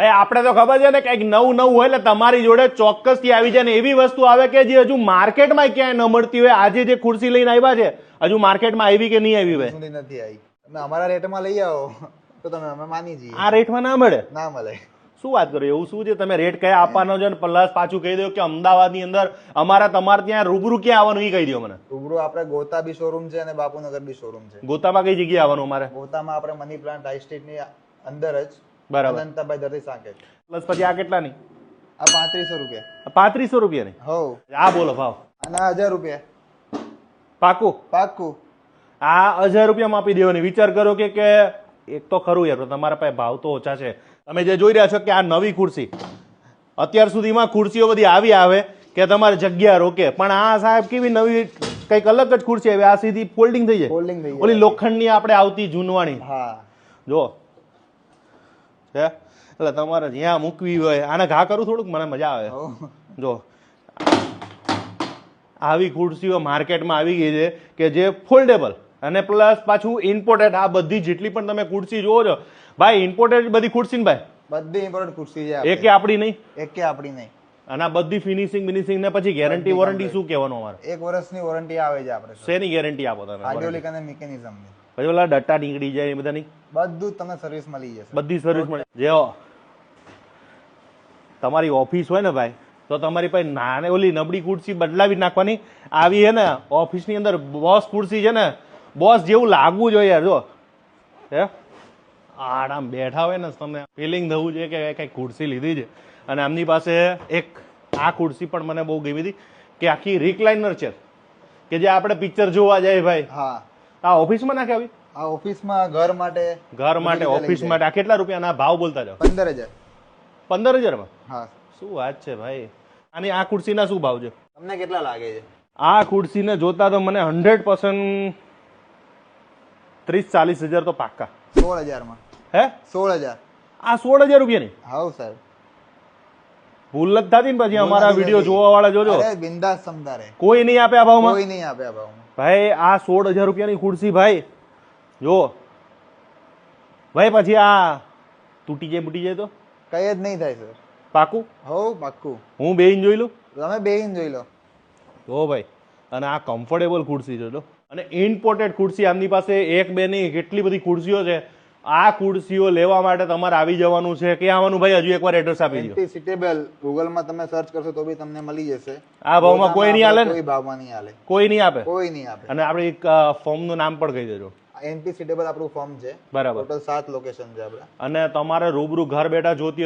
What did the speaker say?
હવે આપણે તો ખબર છે ને કંઈક નવું નવું હોય એટલે તમારી જોડે ચોક્કસથી આવી જાય ને એવી વસ્તુ આવે કે જે હજુ માર્કેટમાં ક્યાંય ન મળતી હોય. આજે જે ખુરશી લઈને આવ્યા છે હજુ માર્કેટમાં આવી કે નહીં આવી હોય નથી આવી. અમારા રેટમાં લઈ આવો. તો તમે અમે માની જઈએ. આ રેટમાં ના મળે? ના મળે. શું વાત કરો? એવું શું છે? તમે રેટ કયા આપવાનો છે? ને પ્લસ પાછું કહી દો કે અમદાવાદની અંદર અમારા તમારે ત્યાં રૂબરૂ ક્યાં આવવાનું? એ કહી દો મને. રૂબરૂ આપણે ગોતા બી શોરૂમ છે અને બાપુનગર બી શોરૂમ છે. ગોતામાં કઈ જગ્યાએ આવવાનું અમારે? ગોતામાં આપણે મની પ્લાન્ટ હાઈ સ્ટ્રીટની અંદર જ બરાબર. અનંતભાઈ દરથી સાંકેત પ્લસ પછી આ કેટલાની? આ પાંત્રીસો રૂપિયા. પાંત્રીસો રૂપિયાની? હો. આ બોલો ભાવ. આના હજાર રૂપિયા. પાકું? પાકું. આ હજાર રૂપિયામાં આપી દેવાની. વિચાર કરો કે કે એક તો ખરું યાર તમારા પાસે ભાવ તો ઓછા છે. તમે જે જોઈ રહ્યા છો કે આ નવી ખુરશી. અત્યાર સુધીમાં ખુરશીઓ બધી આવી આવે કે તમારે જગ્યા રોકે. પણ આ સાહેબ કેવી નવી કંઈક અલગ જ ખુરશી આવી. આ સીધી ફોલ્ડિંગ થઈ જાય. Folding થઈ જાય. ઓલી લોખંડની આપણે આવતી જૂનવાણી. હા. જો છે એટલે તમારે જ્યાં મૂકવી હોય આને ઘા કરું થોડુંક? મને મજા આવે. જો. આવી ખુરશીઓ માર્કેટમાં આવી ગઈ છે કે જે ફોલ્ડેબલ અને પ્લસ પાછું ઇમ્પોર્ટેડ આ બધી જેટલી પણ તમે ખુરશી જોવો છો. ભાઈ ઇમ્પોર્ટેડ બધી ખુરશી ને ભાઈ? બધી ઇમ્પોર્ટેડ ખુરશી છે એકે આપણી નહીં? એકે આપણી નહીં. અને આ બધી ફિનિશિંગ ફિનિશિંગ ને પછી ગેરંટી વોરંટી શું કહેવાનું અમારે? એક વર્ષની વોરંટી આવે છે આપણે શેની ગેરંટી આપો તમે? હાઇડ્રોલિક અને મિકેનિઝમની પછી ઓલા ડટ્ટા નીકળી જાય એ બધા નહીં બધું જ તમને સર્વિસ મળી જશે. બધી સર્વિસ મળે જેવો તમારી ઓફિસ હોય ને ભાઈ તો તમારી પાસે નાને ઓલી નબળી ખુરશી બદલાવી નાખવાની. આવી હે ને ઓફિસની અંદર બોસ ખુરશી છે ને બોસ જેવું લાગવું જોઈએ યાર જો. હે? આરામ બેઠા હોય ને તમને ફિલિંગ થવું જોઈએ કે કંઈક ખુરશી લીધી છે. અને આમની પાસે એક આ ખુરશી પણ મને બહુ ગમી હતી કે આખી રિકલાઇનર છે. કે જે આપણે પિક્ચર જોવા જાય ભાઈ. હા. આ ઓફિસમાં નાખે આવી? આ ઓફિસમાં ઘર માટે ઘર માટે ઓફિસ માટે. આ કેટલા રૂપિયાના ભાવ બોલતા જાવ પંદર હજાર પંદર હજારમાં હા. શું વાત છે ભાઈ? અને આ ખુરશીના શું ભાવ છે? તમને કેટલા લાગે છે? આ ખુરશીને જોતા તો મને હંડ્રેડ પર્સન્ટ ત્રીસ ચાલીસ હજાર તો પાક્કા. સોળ હજારમાં હે? સોળ હજાર આ સોળ હજાર રૂપિયાની? હા સાહેબ. ભૂલ જ થતી ને પછી અમારા વીડિયો જોવા વાળા જોજો બિંદાસ સમતા કોઈ નહીં આપે આ ભાવમાં? કોઈ નહીં આપે આ ભાવમાં. ભાઈ આ સોળ હજાર રૂપિયાની ખુરશી ભાઈ. જો. ભાઈ પછી આ તૂટી જાય બૂટી જાય તો? કઈ જ નહીં થાય સર. પાકું? હો પાક્કું હું બેહીન જોઈ લઉં? તમે બેહીને જોઈ લો. જો ભાઈ. અને આ કમ્ફર્ટેબલ ખુરશી જોજો અને ઇમ્પોર્ટેડ ખુરશી આમની પાસે એક બે નહીં કેટલી બધી ખુરશીઓ છે. આ કુર્સીઓ લેવા માટે તમારે આવી જવાનું છે ક્યાં આવવાનું ભાઈ હજુ એકવાર એડ્રેસ આપી દો સિટેબલ સિટેબલ ગૂગલમાં તમે સર્ચ કરશો તો બી તમને મળી જશે. આ ભાવમાં કોઈ નહીં આલે ને? કોઈ ભાવમાં નહીં આલે. કોઈ નહીં આપે? કોઈ નહીં આપે. અને આપણે એક ફોર્મનું નામ પણ કહી દેજો. એનપી સિટેબલ આપણું ફોર્મ છે. બરાબર. ટોટલ સાત લોકેશન છે આપણે. અને તમારે રૂબરૂ ઘર બેઠા જોતી